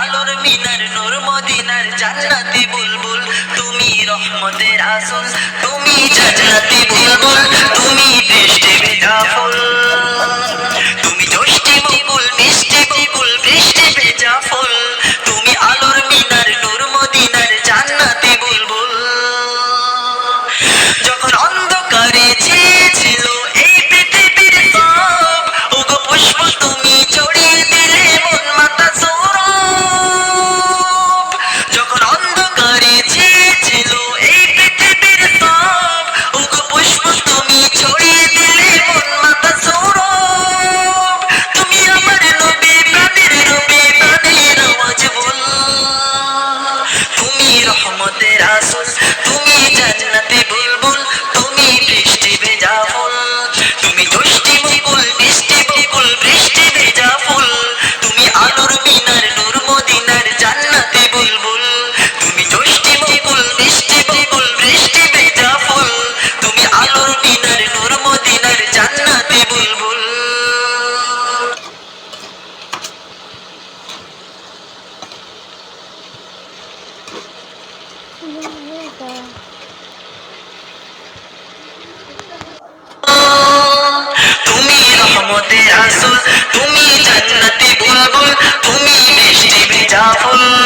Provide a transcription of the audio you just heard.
আলোর মিনার নূর মদিনার জান্নাতি বুলবুল। তুমি রহমতের আসল তুমি জান্নাতি বুলবুল। তুমি রহমতে আসল তুমি জান্নাতি বুলবুল তুমি মিষ্টি ভেজা ফুল।